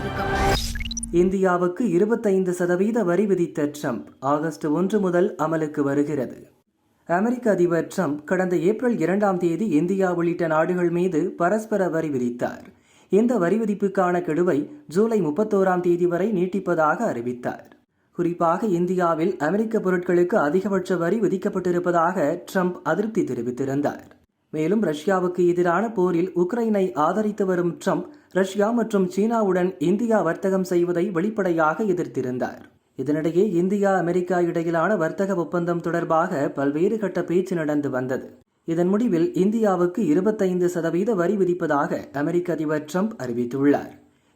சுருக்கம். இந்தியாவுக்கு இருபத்தைந்து சதவீத வரி விதித்த ட்ரம்ப் ஆகஸ்ட் ஒன்று முதல் அமலுக்கு வருகிறது. அமெரிக்க அதிபர் ட்ரம்ப் கடந்த ஏப்ரல் இரண்டாம் தேதி இந்தியா உள்ளிட்ட நாடுகள் மீது பரஸ்பர வரி விதித்தார். இந்த வரி விதிப்புக்கான கெடுவை ஜூலை முப்பத்தோராம் தேதி வரை நீட்டிப்பதாக அறிவித்தார். குறிப்பாக இந்தியாவில் அமெரிக்க பொருட்களுக்கு அதிகபட்ச வரி விதிக்கப்பட்டிருப்பதாக ட்ரம்ப் அதிருப்தி தெரிவித்திருந்தார். மேலும் ரஷ்யாவுக்கு எதிரான போரில் உக்ரைனை ஆதரித்து வரும் ட்ரம்ப் ரஷ்யா மற்றும் சீனாவுடன் இந்தியா வர்த்தகம் செய்வதை வெளிப்படையாக எதிர்த்திருந்தார். இதனிடையே இந்தியா அமெரிக்கா இடையிலான வர்த்தக ஒப்பந்தம் தொடர்பாக பல்வேறு கட்ட பேச்சு நடந்து வந்தது. இதன் முடிவில் இந்தியாவுக்கு இருபத்தைந்து சதவீத வரி விதிப்பதாக அமெரிக்க அதிபர் ட்ரம்ப் அறிவித்துள்ளார்.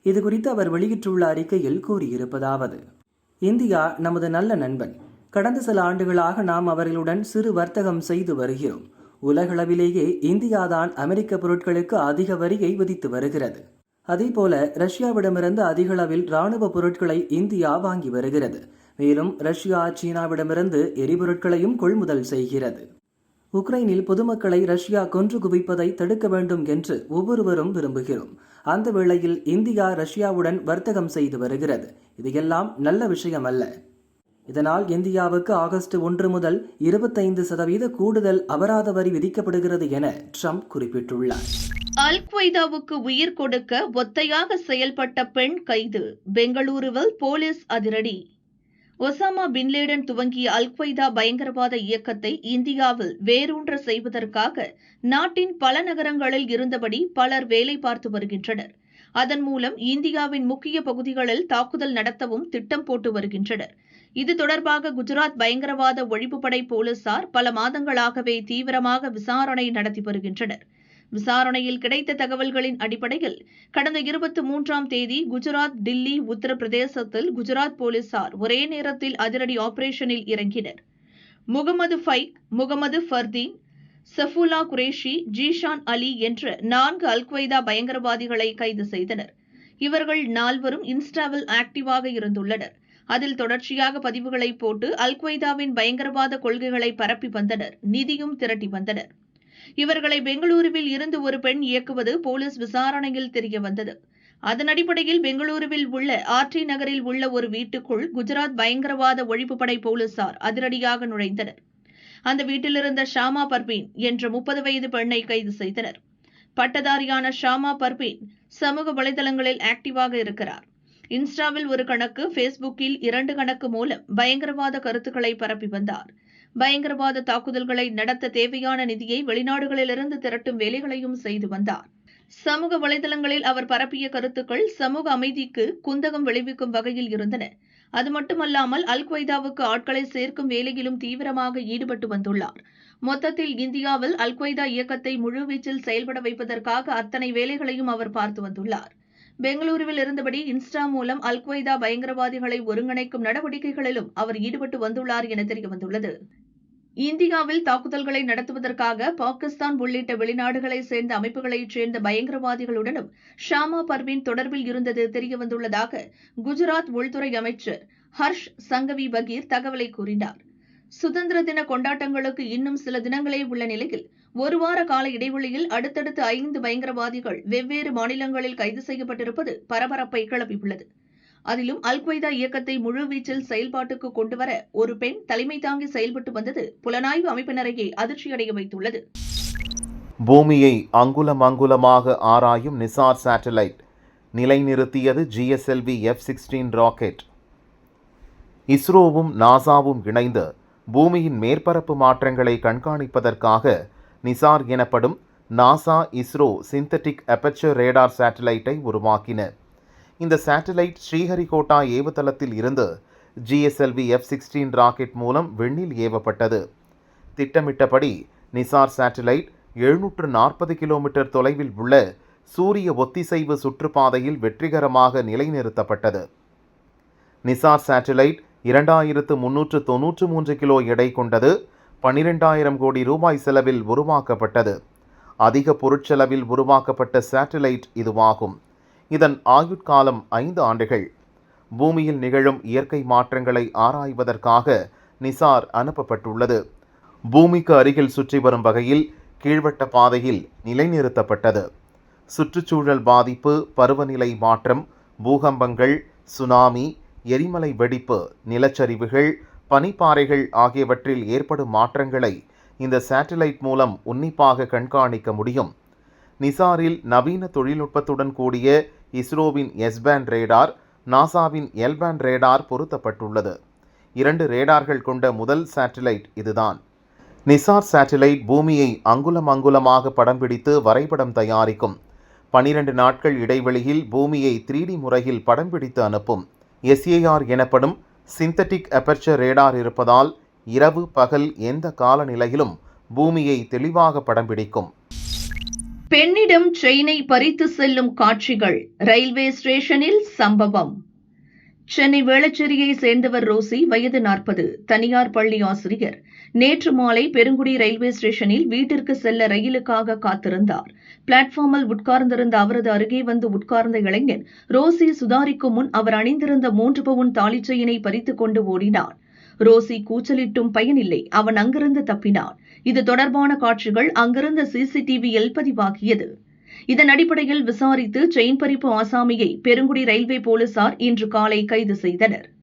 இதுகுறித்து அவர் வெளியிட்டுள்ள அறிக்கையில் கூறியிருப்பதாவது இந்தியா நமது நல்ல நண்பன். கடந்த சில ஆண்டுகளாக நாம் அவர்களுடன் சிறு வர்த்தகம் செய்து வருகிறோம். உலகளவிலேயே இந்தியாதான் அமெரிக்க பொருட்களுக்கு அதிக வரியை விதித்து வருகிறது. அதேபோல ரஷ்யாவிடமிருந்து அதிகளவில் ராணுவ பொருட்களை இந்தியா வாங்கி வருகிறது. மேலும் ரஷ்யா சீனாவிடமிருந்து எரிபொருட்களையும் கொள்முதல் செய்கிறது. உக்ரைனில் பொதுமக்களை ரஷ்யா கொன்று குவிப்பதை தடுக்க வேண்டும் என்று ஒவ்வொருவரும் விரும்புகிறோம். அந்த வேளையில் இந்தியா ரஷ்யாவுடன் வர்த்தகம் செய்து வருகிறது. இதையெல்லாம் நல்ல விஷயம் அல்ல இதனால் இந்தியாவுக்கு ஆகஸ்ட் ஒன்று முதல் இருபத்தைந்து சதவீத கூடுதல் அபராத வரி விதிக்கப்படுகிறது என ட்ரம்ப் குறிப்பிட்டுள்ளார். அல் கொய்தாவுக்கு உயிர் கொடுக்க ஒத்தையாக செயல்பட்ட பெண் கைது. பெங்களூருவில் போலீஸ் அதிரடி. ஒசாமா பின்லேடன் துவங்கிய அல் கொய்தா பயங்கரவாத இயக்கத்தை இந்தியாவில் வேரூன்ற செய்வதற்காக நாட்டின் பல நகரங்களில் இருந்தபடி பலர் வேலை பார்த்து வருகின்றனர். அதன் மூலம் இந்தியாவின் முக்கிய பகுதிகளில் தாக்குதல் நடத்தவும் திட்டம் போட்டு வருகின்றனர். இது தொடர்பாக குஜராத் பயங்கரவாத ஒழிப்புப்படை போலீசார் பல மாதங்களாகவே தீவிரமாக விசாரணை நடத்தி வருகின்றனர். விசாரணையில் கிடைத்த தகவல்களின் அடிப்படையில் கடந்த இருபத்தி மூன்றாம் தேதி குஜராத் டில்லி உத்தரப்பிரதேசத்தில் குஜராத் போலீசார் ஒரே நேரத்தில் அதிரடி ஆபரேஷனில் இறங்கினர். முகமது ஃபைக் முகமது ஃபர்தீன் சஃபுல்லா குரேஷி ஜீஷான் அலி என்ற நான்கு அல்கொய்தா பயங்கரவாதிகளை கைது செய்தனர். இவர்கள் நால்வரும் இன்ஸ்டாவில் ஆக்டிவாக இருந்துள்ளனர். அதில் தொடர்ச்சியாக பதிவுகளை போட்டு அல்கொய்தாவின் பயங்கரவாத கொள்கைகளை பரப்பி வந்தனர். நிதியும் திரட்டி வந்தனர். இவர்களை பெங்களூருவில் இருந்து ஒரு பெண் இயக்குவது போலீஸ் விசாரணையில் தெரிய வந்தது. அதன் அடிப்படையில் பெங்களூருவில் உள்ள ஆர்டி நகரில் உள்ள ஒரு வீட்டுக்குள் குஜராத் பயங்கரவாத ஒழிப்பு படை போலீசார் அதிரடியாக நுழைந்தனர். அந்த வீட்டிலிருந்த ஷாமா பர்வீன் என்ற முப்பது வயது பெண்ணை கைது செய்தனர். பட்டதாரியான ஷாமா பர்வீன் சமூக வலைதளங்களில் ஆக்டிவாக இருக்கிறார். இன்ஸ்டாவில் ஒரு கணக்கு ஃபேஸ்புக்கில் இரண்டு கணக்கு மூலம் பயங்கரவாத கருத்துக்களை பரப்பி வந்தார். பயங்கரவாத தாக்குதல்களை நடத்த தேவையான நிதியை வெளிநாடுகளிலிருந்து திரட்டும் வேலைகளையும் செய்து வந்தார். சமூக வலைதளங்களில் அவர் பரப்பிய கருத்துக்கள் சமூக அமைதிக்கு குந்தகம் விளைவிக்கும் வகையில் இருந்தன. அது மட்டுமல்லாமல் அல் கொய்தாவுக்கு ஆட்களை சேர்க்கும் வேலையிலும் தீவிரமாக ஈடுபட்டு வந்துள்ளார். மொத்தத்தில் இந்தியாவில் அல் கொய்தா இயக்கத்தை முழுவீச்சில் செயல்பட வைப்பதற்காக அத்தனை வேலைகளையும் அவர் பார்த்து வந்துள்ளார். பெங்களூருவில் இருந்தபடி இன்ஸ்டா மூலம் அல் கொய்தா பயங்கரவாதிகளை ஒருங்கிணைக்கும் நடவடிக்கைகளிலும் அவர் ஈடுபட்டு வந்துள்ளார் என தெரியவந்துள்ளது இந்தியாவில் தாக்குதல்களை நடத்துவதற்காக பாகிஸ்தான் உள்ளிட்ட வெளிநாடுகளைச் சேர்ந்த அமைப்புகளைச் சேர்ந்த பயங்கரவாதிகளுடனும் ஷாமா பர்வீன் தொடர்பில் இருந்தது தெரியவந்துள்ளதாக குஜராத் உள்துறை அமைச்சர் ஹர்ஷ் சங்கவி பகீர் தகவலை கூறினார். சுதந்திர தின கொண்டாட்டங்களுக்கு இன்னும் சில தினங்களே உள்ள நிலையில் ஒரு வார கால இடைவெளியில் அடுத்தடுத்து ஐந்து பயங்கரவாதிகள் வெவ்வேறு மாநிலங்களில் கைது செய்யப்பட்டிருப்பது பரபரப்பை கிளப்பியுள்ளது. அதிலும் அல் கொய்தா இயக்கத்தை முழுவீச்சில் செயல்பாட்டுக்கு கொண்டுவர ஒரு பெண் தலைமை தாங்கி செயல்பட்டு வந்தது புலனாய்வு அமைப்பினரையே அதிர்ச்சியடைய வைத்துள்ளது. பூமியை அங்குலம் அங்குலமாக ஆராயும் நிசார் சேட்டலைட் நிலைநிறுத்தியது ஜிஎஸ்எல்வி எஃப் சிக்ஸ்டீன் ராக்கெட். இஸ்ரோவும் நாசாவும் இணைந்து பூமியின் மேற்பரப்பு மாற்றங்களை கண்காணிப்பதற்காக நிசார் எனப்படும் NASA ISRO synthetic aperture radar சேட்டலைட்டை உருவாக்கின. இந்த சேட்டலைட் ஸ்ரீஹரிகோட்டா ஏவுதளத்தில் இருந்து ஜிஎஸ்எல்வி எஃப் சிக்ஸ்டீன் ராக்கெட் மூலம் விண்ணில் ஏவப்பட்டது. திட்டமிட்டபடி நிசார் சேட்டலைட் எழுநூற்று நாற்பது கிலோமீட்டர் தொலைவில் உள்ள சூரிய ஒத்திசைவு சுற்றுப்பாதையில் வெற்றிகரமாக நிலைநிறுத்தப்பட்டது. நிசார் சேட்டலைட் இரண்டாயிரத்து முன்னூற்று தொன்னூற்று மூன்று கிலோ எடை கொண்டது பன்னிரெண்டாயிரம் கோடி ரூபாய் செலவில் உருவாக்கப்பட்டது. அதிக பொருட்செலவில் உருவாக்கப்பட்ட சேட்டலைட் இதுவாகும். இதன் ஆயுட்காலம் ஐந்து ஆண்டுகள். பூமியில் நிகழும் இயற்கை மாற்றங்களை ஆராய்வதற்காக நிசார் அனுப்பப்பட்டுள்ளது. பூமிக்கு அருகில் சுற்றி வரும் வகையில் கீழ்வட்ட பாதையில் நிலைநிறுத்தப்பட்டது. சுற்றுச்சூழல் பாதிப்பு பருவநிலை மாற்றம் பூகம்பங்கள் சுனாமி எரிமலை வெடிப்பு நிலச்சரிவுகள் பனிப்பாறைகள் ஆகியவற்றில் ஏற்படும் மாற்றங்களை இந்த சேட்டலைட் மூலம் உன்னிப்பாக கண்காணிக்க முடியும். நிசாரில் நவீன தொழில்நுட்பத்துடன் கூடிய இஸ்ரோவின் எஸ்பேண்ட் ரேடார் நாசாவின் எல்பேண்ட் ரேடார் பொருத்தப்பட்டுள்ளது. இரண்டு ரேடார்கள் கொண்ட முதல் சேட்டலைட் இதுதான். நிசார் சேட்டலைட் பூமியை அங்குலம் அங்குலமாக படம் பிடித்து வரைபடம் தயாரிக்கும். பனிரெண்டு நாட்கள் இடைவெளியில் பூமியை த்ரீ டி முறையில் படம் பிடித்து அனுப்பும். எஸ்ஏஆர் எனப்படும் சிந்தட்டிக் அபெர்ச்சர் ரேடார் இருப்பதால் இரவு பகல் எந்த காலநிலையிலும் பூமியை தெளிவாக படம் பிடிக்கும். பெண்ணிடம் செயினை பறித்து செல்லும் காட்சிகள் ரயில்வே ஸ்டேஷனில் சம்பவம். சென்னை வேளச்சேரியை சேர்ந்தவர் ரோசி வயது நாற்பது தனியார் பள்ளி ஆசிரியர். நேற்று மாலை பெருங்குடி ரயில்வே ஸ்டேஷனில் வீட்டிற்கு செல்ல ரயிலுக்காக காத்திருந்தார். பிளாட்ஃபார்மில் உட்கார்ந்திருந்த அவரது அருகே வந்து உட்கார்ந்த இளைஞன் ரோசி சுதாரிக்கும் முன் அவர் அணிந்திருந்த மூன்று பவுன் தாலிச்சையினை பறித்துக் கொண்டு ஓடினார் ரோசி கூச்சலிட்டும் பயனில்லை. அவன் அங்கிருந்து தப்பினான். இது தொடர்பான காட்சிகள் அங்கிருந்த சிசிடிவியில் பதிவாகியது. இதன் அடிப்படையில் விசாரித்து செயின் பறிப்பு ஆசாமியை பெருங்குடி ரயில்வே போலீசார் இன்று காலை கைது செய்தனர்.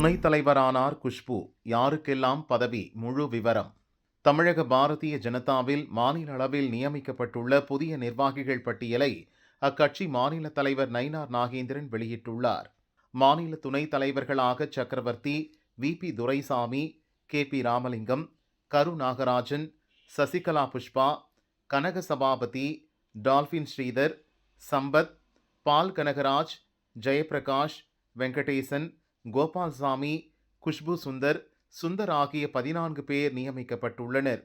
துணைத் தலைவரானார் குஷ்பு. யாருக்கெல்லாம் பதவி? முழு விவரம். தமிழக பாரதிய ஜனதாவில் மாநில அளவில் நியமிக்கப்பட்டுள்ள புதிய நிர்வாகிகள் பட்டியலை அக்கட்சி மாநில தலைவர் நயினார் நாகேந்திரன் வெளியிட்டுள்ளார். மாநில துணைத் தலைவர்களாக Chakravarthy V. P. Duraisamy K. P. Ramalingam Karu Nagarajan Sasikala Pushpa Kanaka Sabapathy Dolphin Sridhar Sampath Paul Kanagaraj Jayaprakash Venkatesan Gopalsamy Khushbu Sundar Sundar ஆகிய பதினான்கு பேர் நியமிக்கப்பட்டுள்ளனர்.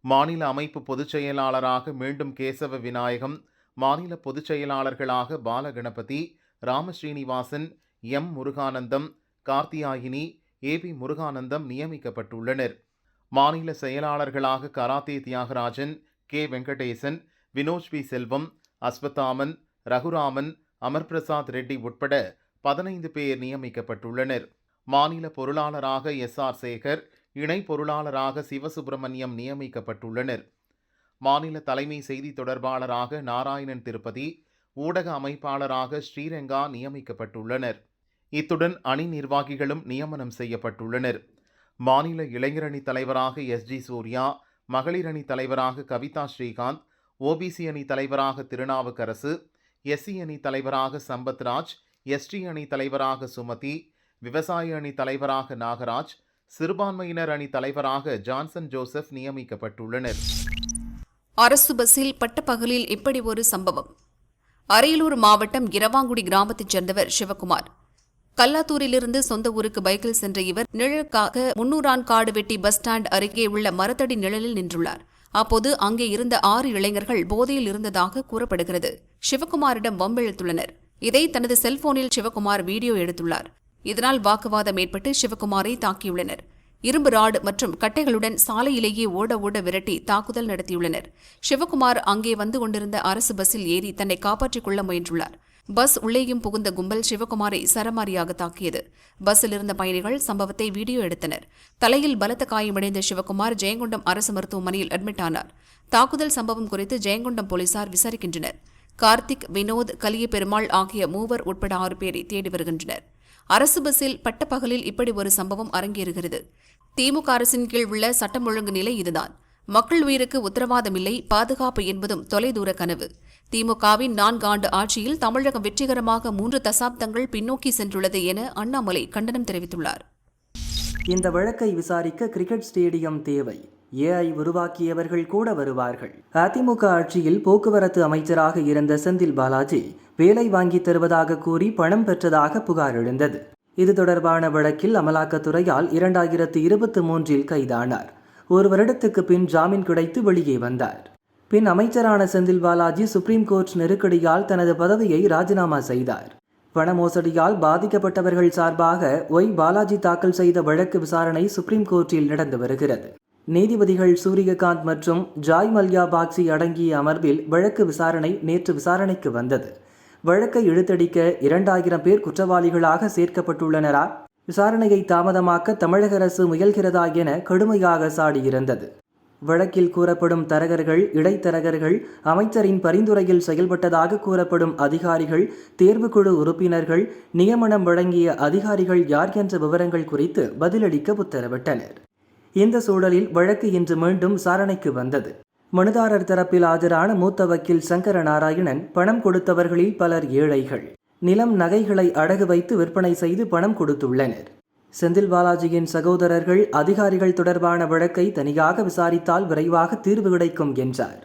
மாநில அமைப்பு பொதுச் செயலாளராக மீண்டும் கேசவ விநாயகம் மாநில பொதுச் செயலாளர்களாக Balaganapathy Ramasrinivasan M Muruganandam Karthiyayini A P Muruganandam நியமிக்கப்பட்டுள்ளனர். மாநில செயலாளர்களாக karate Thiyagarajan K Venkatesan Vinoj P Selvam Aswathaman Raguraman Amarprasad Reddy உட்பட பதினைந்து பேர் நியமிக்கப்பட்டுள்ளனர். மாநில பொருளாளராக எஸ். ஆர். சேகர் இணை பொருளாளராக சிவசுப்பிரமணியம் நியமிக்கப்பட்டுள்ளனர். மாநில தலைமை செய்தி தொடர்பாளராக நாராயணன் திருப்பதி ஊடக அமைப்பாளராக ஸ்ரீரங்கா நியமிக்கப்பட்டுள்ளனர். இத்துடன் அணி நிர்வாகிகளும் நியமனம் செய்யப்பட்டுள்ளனர். மாநில இளைஞரணி தலைவராக எஸ். ஜி. சூர்யா மகளிர் அணி தலைவராக கவிதா ஸ்ரீகாந்த் ஓபிசி அணி தலைவராக திருநாவுக்கரசு எஸ்சி அணி தலைவராக சம்பத்ராஜ் எஸ்டி அணி தலைவராக சுமதி விவசாய அணி தலைவராக நாகராஜ் சிறுபான்மையினர் அணி தலைவராக ஜான்சன் ஜோசப் நியமிக்கப்பட்டுள்ளனர். அரசு பஸ்ஸில் பட்டப்பகலில் இப்படி ஒரு சம்பவம். அரியலூர் மாவட்டம் இரவாங்குடி கிராமத்தைச் சேர்ந்தவர் சிவகுமார். கல்லாத்தூரிலிருந்து சொந்த ஊருக்கு பைக்கில் சென்ற இவர் நிழலுக்காக முன்னூறான் காடு வெட்டி பஸ் ஸ்டாண்ட் அருகே உள்ள மரத்தடி நிழலில் நின்றுள்ளார். அப்போது அங்கே இருந்த ஆறு இளைஞர்கள் போதையில் இருந்ததாக கூறப்படுகிறது. சிவகுமாரிடம் வம்பிழுத்துள்ளனர். இதை தனது செல்போனில் சிவகுமார் வீடியோ எடுத்துள்ளார். இதனால் வாக்குவாதம் ஏற்பட்டு சிவகுமாரை தாக்கியுள்ளனர். இரும்பு ராடு மற்றும் கட்டைகளுடன் சாலையிலேயே ஓட ஓட விரட்டி தாக்குதல் நடத்தியுள்ளனர். சிவகுமார் அங்கே வந்து கொண்டிருந்த அரசு பஸ்ஸில் ஏறி தன்னை காப்பாற்றிக் கொள்ள முயன்றுள்ளார். பஸ் உள்ளேயும் புகுந்த கும்பல் சிவகுமாரை சரமாரியாக தாக்கியது. பஸ்ஸில் இருந்த பயணிகள் சம்பவத்தை வீடியோ எடுத்தனர். தலையில் பலத்த காயமடைந்த சிவகுமார் ஜெயங்கொண்டம் அரசு மருத்துவமனையில் அட்மிட் ஆனார். தாக்குதல் சம்பவம் குறித்து ஜெயங்கொண்டம் போலீசார் விசாரிக்கின்றனர். கார்த்திக் வினோத் கலிய பெருமாள் ஆகிய மூவர் உட்பட ஆறு பேரை தேடி வருகின்றனர். அரசு பஸ்ஸில் பட்டப்பகலில் இப்படி ஒரு சம்பவம் அரங்கேறுகிறது. திமுக அரசின் கீழ் உள்ள சட்டம் ஒழுங்கு நிலை இதுதான். மக்கள் உயிருக்கு உத்தரவாதமில்லை பாதுகாப்பு என்பதும் தொலைதூர கனவு. திமுகவின் நான்கு ஆண்டு ஆட்சியில் தமிழகம் வெற்றிகரமாக மூன்று தசாப்தங்கள் பின்னோக்கி சென்றுள்ளது என அண்ணாமலை கண்டனம் தெரிவித்துள்ளார். இந்த வழக்கை விசாரிக்க கிரிக்கெட் ஸ்டேடியம் தேவை. ஏஐ உருவாக்கியவர்கள் கூட வருவார்கள். அதிமுக ஆட்சியில் போக்குவரத்து அமைச்சராக இருந்த செந்தில் பாலாஜி வேலை வாங்கி தருவதாக கூறி பணம் பெற்றதாக புகார் எழுந்தது. இது தொடர்பான வழக்கில் அமலாக்கத்துறையால் இரண்டாயிரத்து இருபத்தி மூன்றில் கைதானார். ஒரு வருடத்துக்கு பின் ஜாமீன் கிடைத்து வெளியே வந்தார். பின் அமைச்சரான செந்தில் பாலாஜி சுப்ரீம் கோர்ட் நெருக்கடியால் தனது பதவியை ராஜினாமா செய்தார். பண மோசடியால் பாதிக்கப்பட்டவர்கள் சார்பாக ஒய் பாலாஜி தாக்கல் செய்த வழக்கு விசாரணை சுப்ரீம் கோர்ட்டில் நடந்து வருகிறது. நீதிபதிகள் சூரியகாந்த் மற்றும் ஜாய் மல்யா பாக்சி அடங்கிய அமர்வில் வழக்கு விசாரணை நேற்று விசாரணைக்கு வந்தது. வழக்கை இழுத்தடிக்க இரண்டாயிரம் பேர் குற்றவாளிகளாக சேர்க்கப்பட்டுள்ளனரா? விசாரணையை தாமதமாக்க தமிழக அரசு முயல்கிறதா என கடுமையாக சாடியிருந்தது வழக்கில் கூறப்படும் தரகர்கள் இடைத்தரகர்கள் அமைச்சரின் பரிந்துரையில் செயல்பட்டதாக கூறப்படும் அதிகாரிகள் தேர்வுக்குழு உறுப்பினர்கள் நியமனம் வழங்கிய அதிகாரிகள் யார் என்ற விவரங்கள் குறித்து பதிலளிக்க உத்தரவிட்டனர். இந்த சூழலில் வழக்கு இன்று மீண்டும் விசாரணைக்கு வந்தது. மனுதாரர் தரப்பில் ஆஜரான மூத்த வக்கீல் சங்கர நாராயணன் பணம் கொடுத்தவர்களில் பலர் ஏழைகள். நிலம் நகைகளை அடகு வைத்து விற்பனை செய்து பணம் கொடுத்துள்ளனர். செந்தில் பாலாஜியின் சகோதரர்கள் அதிகாரிகள் தொடர்பான வழக்கை தனியாக விசாரித்தால் விரைவாக தீர்வு கிடைக்கும் என்றார்.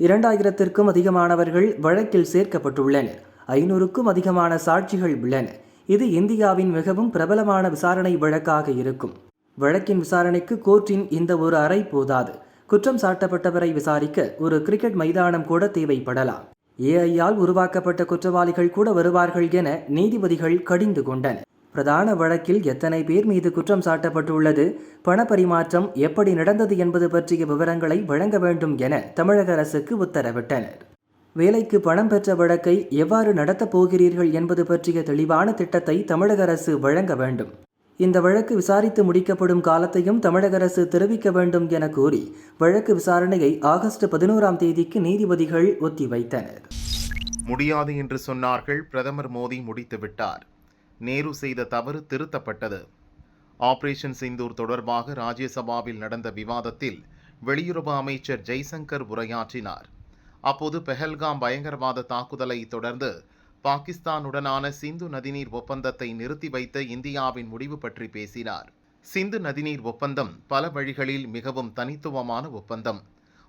இரண்டாயிரத்திற்கும் அதிகமானவர்கள் வழக்கில் சேர்க்கப்பட்டுள்ளனர். ஐநூறுக்கும் அதிகமான சாட்சிகள் உள்ளன. இது இந்தியாவின் மிகவும் பிரபலமான விசாரணை வழக்காக இருக்கும். வழக்கின் விசாரணைக்கு கோர்ட்டின் இந்த ஒரு அறை போதாது. குற்றம் சாட்டப்பட்டவரை விசாரிக்க ஒரு கிரிக்கெட் மைதானம் கூட தேவைப்படலாம். ஏஐயால் உருவாக்கப்பட்ட குற்றவாளிகள் கூட வருவார்கள் என நீதிபதிகள் கடிந்து கொண்டனர். பிரதான வழக்கில் எத்தனை பேர் மீது குற்றம் சாட்டப்பட்டுள்ளது பணப்பரிமாற்றம் எப்படி நடந்தது என்பது பற்றிய விவரங்களை வழங்க வேண்டும் என தமிழக அரசுக்கு உத்தரவிட்டனர். வேலைக்கு பணம் பெற்ற வழக்கை எவ்வாறு நடத்தப் போகிறீர்கள் என்பது பற்றிய தெளிவான திட்டத்தை தமிழக அரசு வழங்க வேண்டும். இந்த வழக்கு விசாரித்து முடிக்கப்படும் காலத்தையும் தமிழக அரசு தெரிவிக்க வேண்டும் என கூறி வழக்கு விசாரணையை ஆகஸ்ட் பதினோராம் தேதிக்கு நீதிபதிகள் ஒத்திவைத்தனர். முடியாது என்று சொன்னார்கள் பிரதமர் மோடி முடித்து விட்டார். நேரு செய்த தவறு திருத்தப்பட்டது. ஆபரேஷன் சிந்தூர் தொடர்பாக ராஜ்யசபாவில் நடந்த விவாதத்தில் வெளியுறவு அமைச்சர் ஜெய்சங்கர் உரையாற்றினார். அப்போது பெஹல்காம் பயங்கரவாத தாக்குதலை தொடர்ந்து பாகிஸ்தானுடனான சிந்து நதிநீர் ஒப்பந்தத்தை நிறுத்தி வைத்த இந்தியாவின் முடிவு பற்றி பேசினார். சிந்து நதிநீர் ஒப்பந்தம் பல வழிகளில் மிகவும் தனித்துவமான ஒப்பந்தம்.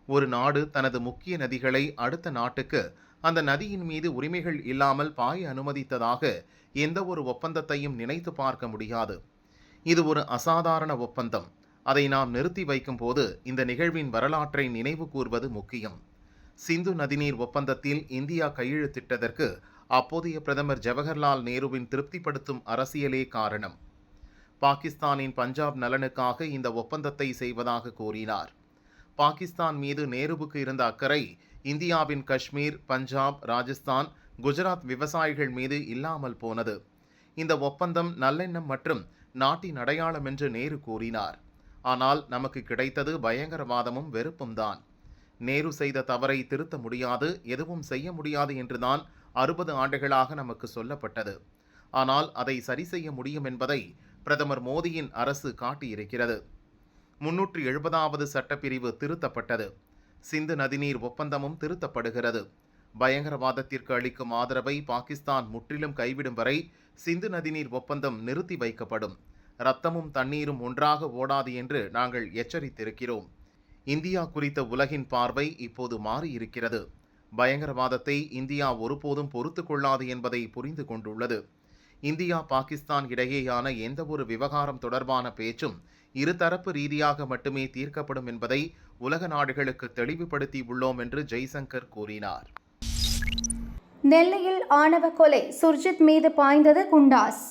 ஒரு நாடு தனது முக்கிய நதிகளை அடுத்த நாட்டுக்கு அந்த நதியின் மீது உரிமைகள் இல்லாமல் பாய அனுமதித்ததாக எந்த ஒரு ஒப்பந்தத்தையும் நினைத்து பார்க்க முடியாது. இது ஒரு அசாதாரண ஒப்பந்தம். அதை நாம் நிறுத்தி வைக்கும் போது இந்த நிகழ்வின் வரலாற்றை நினைவு கூர்வது முக்கியம். சிந்து நதிநீர் ஒப்பந்தத்தில் இந்தியா கையெழுத்திட்டதற்கு அப்போதைய பிரதமர் ஜவஹர்லால் நேருவின் திருப்திப்படுத்தும் அரசியலே காரணம். பாகிஸ்தானின் பஞ்சாப் நலனுக்காக இந்த ஒப்பந்தத்தை செய்வதாக கூறினார். பாகிஸ்தான் மீது நேருவுக்கு இருந்த அக்கறை இந்தியாவின் காஷ்மீர் பஞ்சாப் ராஜஸ்தான் குஜராத் விவசாயிகள் மீது இல்லாமல் போனது. இந்த ஒப்பந்தம் நல்லெண்ணம் மற்றும் நாட்டின் அடையாளம் என்று நேரு கூறினார். ஆனால் நமக்கு கிடைத்தது பயங்கரவாதமும் வெறுப்பும்தான் நேரு செய்த தவறை திருத்த முடியாது எதுவும் செய்ய முடியாது என்றுதான் அறுபது ஆண்டுகளாக நமக்கு சொல்லப்பட்டது. ஆனால் அதை சரி செய்ய முடியும் என்பதை பிரதமர் மோடியின் அரசு காட்டியிருக்கிறது. முன்னூற்றி எழுபதாவது சட்டப்பிரிவு திருத்தப்பட்டது. சிந்து நதிநீர் ஒப்பந்தமும் திருத்தப்படுகிறது. பயங்கரவாதத்திற்கு அளிக்கும் ஆதரவை பாகிஸ்தான் முற்றிலும் கைவிடும் வரை சிந்து நதிநீர் ஒப்பந்தம் நிறுத்தி வைக்கப்படும். ரத்தமும் தண்ணீரும் ஒன்றாக ஓடாது என்று நாங்கள் எச்சரித்திருக்கிறோம். இந்தியா குறித்த உலகின் பார்வை இப்போது மாறியிருக்கிறது. பயங்கரவாதத்தை இந்தியா ஒருபோதும் பொறுத்து கொள்ளாது என்பதை புரிந்து கொண்டுள்ளது. இந்தியா பாகிஸ்தான் இடையேயான எந்தவொரு விவகாரம் தொடர்பான பேச்சும் இருதரப்பு ரீதியாக மட்டுமே தீர்க்கப்படும் என்பதை உலக நாடுகளுக்கு தெளிவுபடுத்தி உள்ளோம் என்று ஜெய்சங்கர் கூறினார். நெல்லையில் ஆணவ கொலை சுர்ஜித் மீது பாய்ந்தது குண்டாஸ்.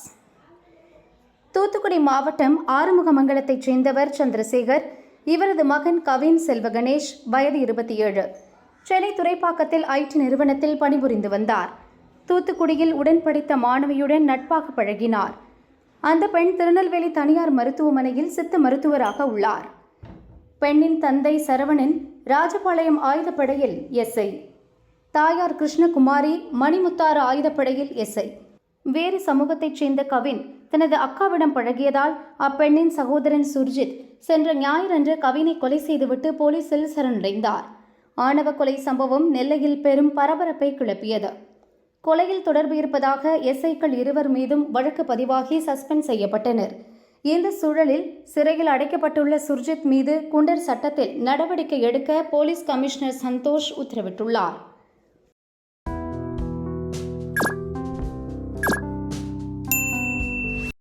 தூத்துக்குடி மாவட்டம் ஆறுமுகமங்கலத்தைச் சேர்ந்தவர் சந்திரசேகர் இவரது மகன் கவின் செல்வகணேஷ் வயது இருபத்தி ஏழு. சென்னை துறைப்பாக்கத்தில் ஐடி நிறுவனத்தில் பணிபுரிந்து வந்தார். தூத்துக்குடியில் உடன் படித்த மாணவியுடன் நட்பாக பழகினார். அந்த பெண் திருநெல்வேலி தனியார் மருத்துவமனையில் சித்த மருத்துவராக உள்ளார். பெண்ணின் தந்தை சரவணன் ராஜபாளையம் ஆயுதப்படையில் எஸ்ஐ. தாயார் கிருஷ்ணகுமாரி மணிமுத்தாறு ஆயுதப்படையில் எஸ்ஐ. வேறு சமூகத்தைச் சேர்ந்த கவின் தனது அக்காவிடம் பழகியதால் அப்பெண்ணின் சகோதரன் சுர்ஜித் சென்ற ஞாயிறன்று கவினை கொலை செய்துவிட்டு போலீசில் சரணடைந்தார். ஆணவ கொலை சம்பவம் நெல்லையில் பெரும் பரபரப்பை கிளப்பியது. கொலையில் தொடர்பு இருப்பதாக எஸ்ஐக்கள் இருவர் மீதும் வழக்கு பதிவாகி சஸ்பெண்ட் செய்யப்பட்டனர். இந்த சூழலில் சிறையில் அடைக்கப்பட்டுள்ள சுர்ஜித் மீது குண்டர் சட்டத்தில் நடவடிக்கை எடுக்க போலீஸ் கமிஷனர் சந்தோஷ் உத்தரவிட்டுள்ளார்.